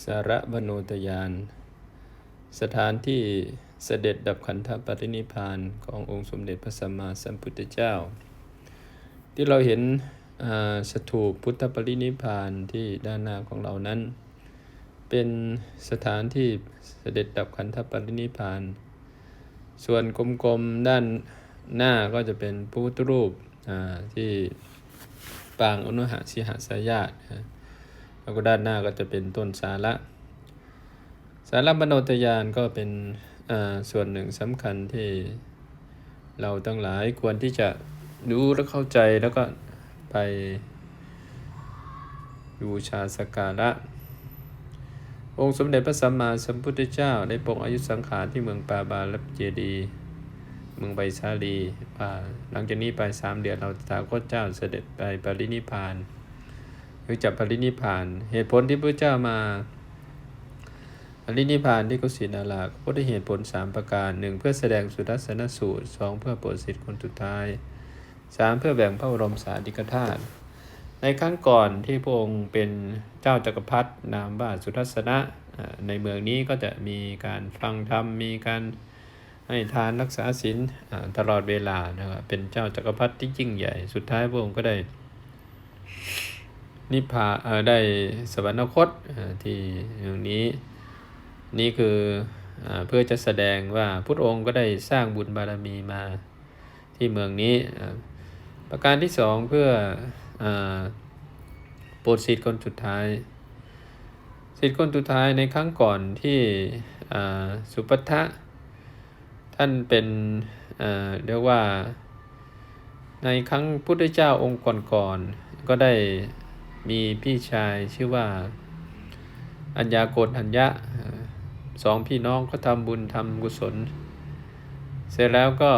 สารวโนตยาน สถานที่เสด็จดับขันธปรินิพานขององค์สมเด็จพระสัมมาสัมพุทธเจ้า ที่เราเห็นอ่าสถูปพุทธปรินิพานที่ด้านหน้าของเรานั้น เป็นสถานที่เสด็จดับขันธปรินิพาน ส่วนกลมๆด้านหน้าก็จะเป็นพระพุทธรูปอ่าที่ปางอนุหะสิหสายาตนะ แล้วก็ด้านหน้าก็จะเป็นต้นสาระ สาระมโนตยานก็เป็นส่วนหนึ่งสำคัญที่เราทั้งหลายควรที่จะรู้และเข้าใจแล้วก็ไปบูชาสการะ องค์สมเด็จพระสัมมาสัมพุทธเจ้าได้ปรงอายุสังขารที่เมืองปาบาลเจดีเมืองไบซาลีหลังจากนี้ไปสามเดือนเราตถาคตเจ้าเสด็จไปปรินิพพาน หรือจับปรินิพาน เหตุผลที่พระเจ้ามาปรินิพานที่กุสินาราก็ได้เหตุผลสามประการหนึ่งเพื่อแสดงสุทัศนสูตรสองเพื่อโปรดสิทธิคนสุดท้ายสามเพื่อแบ่งพระบรมสารีริกธาตุในครั้งก่อนที่พระองค์เป็นเจ้าจักรพรรดินามว่าสุทัศนะในเมืองนี้ก็จะมีการฟังธรรมมีการให้ทานรักษาศีลตลอดเวลานะครับเป็นเจ้าจักรพรรดิที่ยิ่งใหญ่ สุดท้ายพระองค์ก็ได้ นิพพานเออได้สวรรคตอ่าที่ตรงนี้นี่คืออาเพื่อจะแสดงว่าพุทธองค์ก็ได้สร้างบุญบารมีมาที่เมืองนี้อ่าประการที่สองเพื่ออาโปรดสิทธิ์คนสุดท้าย สิทธิ์คนสุดท้ายในครั้งก่อนที่อ่าสุปัททะท่านเป็นอ่าเรียกว่าในครั้งพุทธเจ้าองค์ก่อนๆก็ได้ มีพี่ชายชื่อว่า อัญญาโกณทัญญะอ่าสองพี่น้องก็ทำบุญทำกุศล เสร็จแล้วก็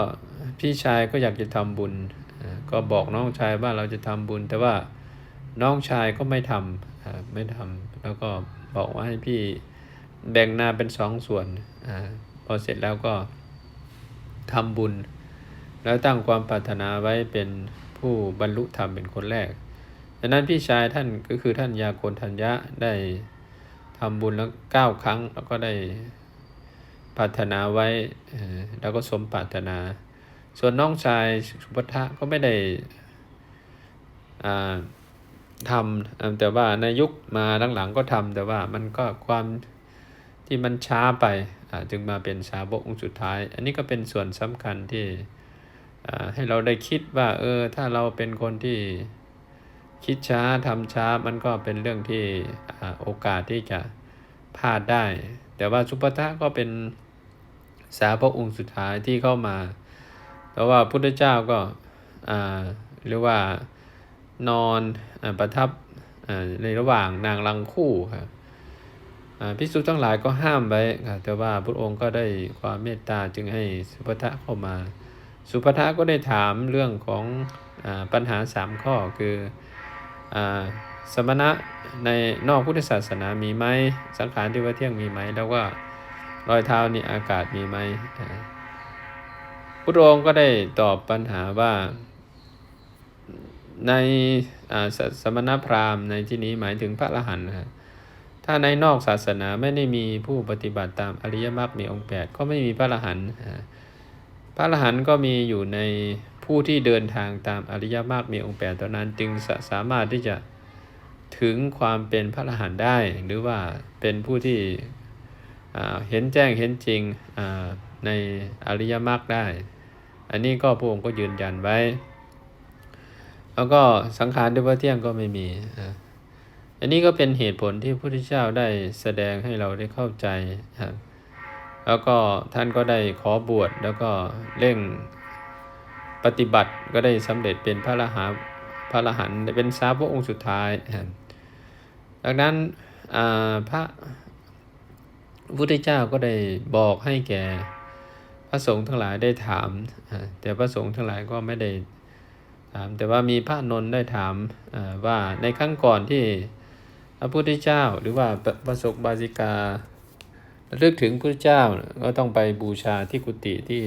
พี่ชายก็อยากจะทำบุญ ก็บอกน้องชายว่าเราจะทำบุญ แต่ว่าน้องชายก็ไม่ทำอ่าไม่ทำแล้วก็บอกว่าให้พี่แบ่งหน้าเป็นสองส่วนอพอเสร็จแล้วก็ทำบุญ แล้วตั้งความปรารถนาไว้เป็นผู้บรรลุธรรมเป็นคนแรก ดังนั้นพี่ชายท่านก็คือท่านยาโกนทัญญะได้ทำบุญแล้วเก้าครั้ง แล้วก็ได้ปรารถนาไว้แล้วก็สมปรารถนา ส่วนน้องชายสุภัทะก็ไม่ได้ทำแต่ว่าในยุคมาหลังๆก็ทำแต่ว่ามันก็ความที่มันช้าไปจึงมาเป็นสาวกองค์สุดท้าย อันนี้ก็เป็นส่วนสำคัญที่ให้เราได้คิดว่าเออถ้าเราเป็นคนที่ คิดช้าทำช้ามันก็เป็นเรื่องที่โอกาสที่จะพลาดได้ แต่ว่าสุภัทะก็เป็นสาวกองค์สุดท้ายที่เข้ามาเพราะว่าพุทธเจ้าก็อ่าเรียกว่านอนอประทับในระหว่างนางรังคู่ครับอ่าพิสุทั้งหลายก็ห้ามไว้ครับแต่ว่าพระองค์ก็ได้ความเมตตาจึงให้สุภัทะเข้ามา สุภัทะก็ได้ถามเรื่องของอปัญหาสามข้อคือ สมณะในนอกพุทธศาสนามีไหมสังขารที่ว่าเที่ยงมีไหม แล้วก็รอยเท้านี่อากาศมีไหมพุทธองค์ก็ได้ตอบปัญหาว่าในสสมณพราหมณ์ในที่นี้หมายถึงพระอรหันต์นะฮะถ้าในนอกศาสนาไม่ได้มีผู้ปฏิบัติตามอริยมรรคมีองค์แปดก็ไม่มีพระอรหันต์พระอรหันต์ก็มีอยู่ใน ผู้ที่เดินทางตามอริยมรรคมีองค์แปดเท่านั้นจึงสามารถที่จะถึงความเป็นพระอรหันต์ได้ หรือว่าเป็นผู้ที่เห็นแจ้งเห็นจริงในอริยมรรคได้ อันนี้ก็พระองค์ก็ยืนยันไว้ แล้วก็สังขารด้วยว่าเที่ยงก็ไม่มี อันนี้ก็เป็นเหตุผลที่พระพุทธเจ้าได้แสดงให้เราได้เข้าใจครับแล้วก็ท่านก็ได้ขอบวชแล้วก็เร่ง ปฏิบัติก็ได้สำเร็จเป็นพระรหันต์พระรหันต์เป็นสาวกองค์สุดท้ายครับดังนั้นพระพุทธเจ้าก็ได้บอกให้แก่พระสงฆ์ทั้งหลายได้ถาม แต่พระสงฆ์ทั้งหลายก็ไม่ได้ถามแต่ว่ามีพระนนท์ได้ถามว่าในครั้งก่อนที่พระพุทธเจ้าหรือว่าประสบบาสิการะลึกถึงพระเจ้าก็ต้องไปบูชาที่กุฏิที่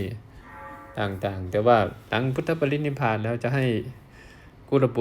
ต่างๆ แต่ว่าหลังพุทธปรินิพพานแล้วจะให้กุลบุตร